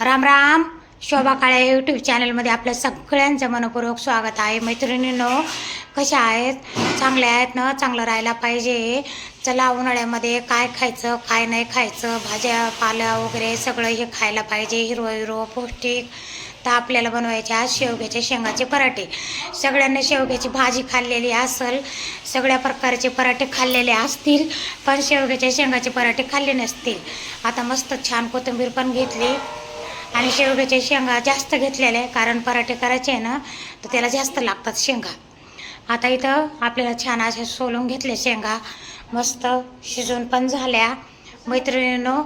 Ram Ram. Shobha Kale YouTube चॅनलमध्ये आपल्या सगळ्यांचं मनपूर्वक स्वागत आहे. मैत्रिणींनो कशा आहेत? चांगल्या आहेत ना? चांगलं राहायला पाहिजे. चला उन्हाळ्यामध्ये काय खायचं काय नाही खायचं भाज्या पाल्या वगैरे सगळं हे खायला पाहिजे. हिरवं हिरवं पौष्टिक. तर आपल्याला बनवायचे आज शेवग्याचे शेंगाचे पराठे. सगळ्यांनी शेवग्याची भाजी खाल्लेली असेल सगळ्या प्रकारचे पराठे खाल्लेले असतील पण शेवग्याच्या शेंगाचे पराठे खाल्ले नसतील. आता मस्त छान कोथिंबीर पण घेतली. आणि शेवग्याच्या शेंगा जास्त घेतलेल्या आहे कारण पराठे करायचे आहे ना तर त्याला जास्त लागतात शेंगा. आता इथं आपल्याला छान असे सोलून घेतले शेंगा मस्त शिजून पण झाल्या. मैत्रिणीनं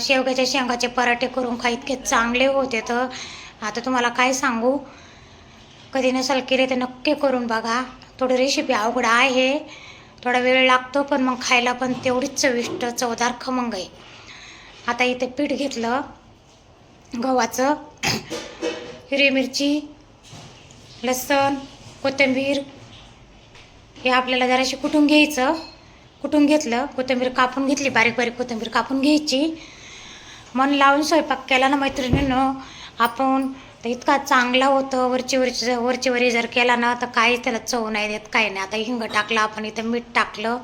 शेवग्याच्या शेंगाचे पराठे करून खा इतके चांगले होते तर. आता तुम्हाला काय सांगू? कधी नसाल केले तर नक्की करून बघा. थोडी रेसिपी अवघड आहे. थोडा वेळ लागतो पण मग खायला पण तेवढीच चविष्ट चवदार खमंग आहे. आता इथे पीठ घेतलं. गव्हाचं हिरवी मिरची लसण कोथिंबीर हे आपल्याला जराशी कुटून घ्यायचं? कुटून घेतलं? कोथिंबीर कापून घेतली बारीक बारीक कोथिंबीर कापून घ्यायची. मन लावून स्वयंपाक केला ना मैत्रिणीनं. आपण तर इतका चांगला होतं वरची वरची वरची वरी जर केला ना तर काहीच त्याला चव नाही देत काही नाही. आता हिंग टाकलं आपण इथं मीठ टाकलं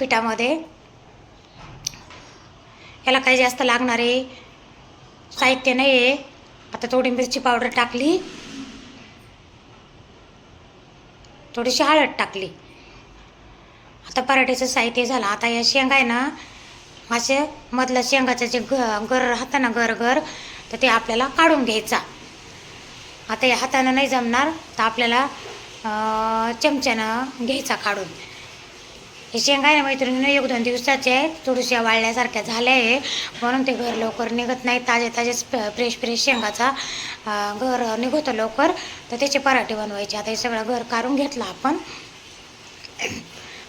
पिठामध्ये. याला काही जास्त लागणार आहे? साहित्य नाही आहे आता थोडी मिरची पावडर टाकली. थोडीशी हळद टाकली. आता पराठ्याचं साहित्य झालं. आता या शेंगा आहे ना असे मधलं शेंगाचं जे ग गर राहतं ना गर गर तर ते आपल्याला काढून घ्यायचा. आता या हातानं नाही जमणार तर आपल्याला चमच्यानं घ्यायचा काढून. हे शेंगा आहे ना मैत्रिणीनं एक दोन दिवसाचे आहेत थोडीशा वाळल्यासारख्या झाल्या आहे म्हणून ते घर लवकर निघत नाही. ताजे ताजेच फ्रेश फ्रेश शेंगाचा घर निघतं लवकर. तर त्याचे पराठे बनवायचे. आता हे सगळं घर काढून घेतलं आपण.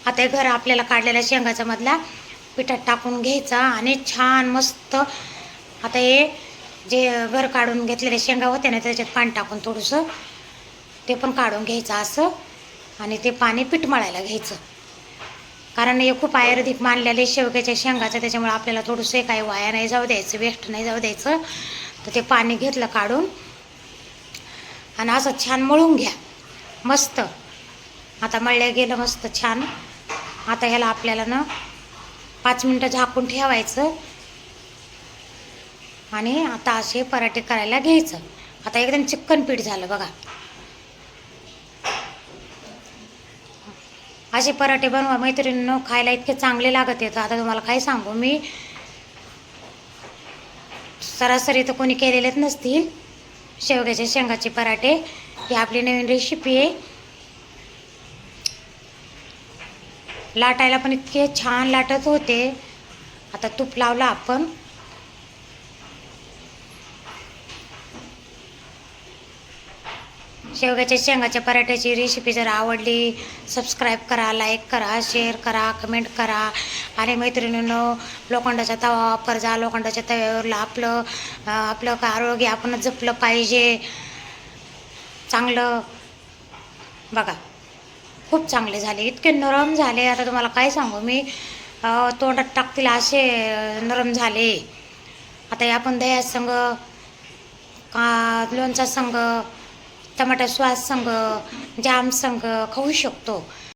आता हे घर आपल्याला काढलेल्या शेंगाचा मधला पिठात टाकून घ्यायचा आणि छान मस्त आता हे जे घर काढून घेतलेले शेंगा होते ना त्याच्यात पाणी टाकून थोडंसं ते पण काढून घ्यायचं असं आणि ते पाणी पीठ मळायला घ्यायचं. कारण हे खूप आयुर्वेदिक मानलेले शेवग्याच्या शेंगाचं त्याच्यामुळे आपल्याला थोडंसं काही वाया नाही जाऊ द्यायचं वेस्ट नाही जाऊ द्यायचं. तर ते पाणी घेतलं काढून आणि असं छान मळून घ्या. मस्त. आता मळल्या गेलं मस्त छान. आता ह्याला आपल्याला ना पाच मिनटं झाकून ठेवायचं. आणि आता असे पराठे करायला घ्यायचं. आता एकदम चिकन पीठ झालं बघा. असे पराठे बनवा मैत्रिणींनो खायला इतके चांगले लागत येतं आता तुम्हाला काय सांगू मी सरासरी तर कोणी केलेलेच नसतील. शेवग्याचे शेंगाचे पराठे ही आपली नवीन रेसिपी आहे. लाटायला पण इतके छान लाटत होते. आता तूप लावलं आपण. शेवग्याच्या शेंगाच्या पराठ्याची रेसिपी जर आवडली सबस्क्राईब करा लाईक करा शेअर करा कमेंट करा. आणि मैत्रिणीनं लोखंडाचा तवा वापर जा लोखंडाच्या तव्यावरला आपलं आपलं का आरोग्य आपण जपलं पाहिजे. चांगलं बघा खूप चांगले झाले. इतके नरम झाले. आता तुम्हाला काय सांगू मी? तोंडात टाकतील असे नरम झाले. आता हे आपण दह्यात संग का लोणचा संग टमाटर स्वास संग जाम संग खाऊ शकतो.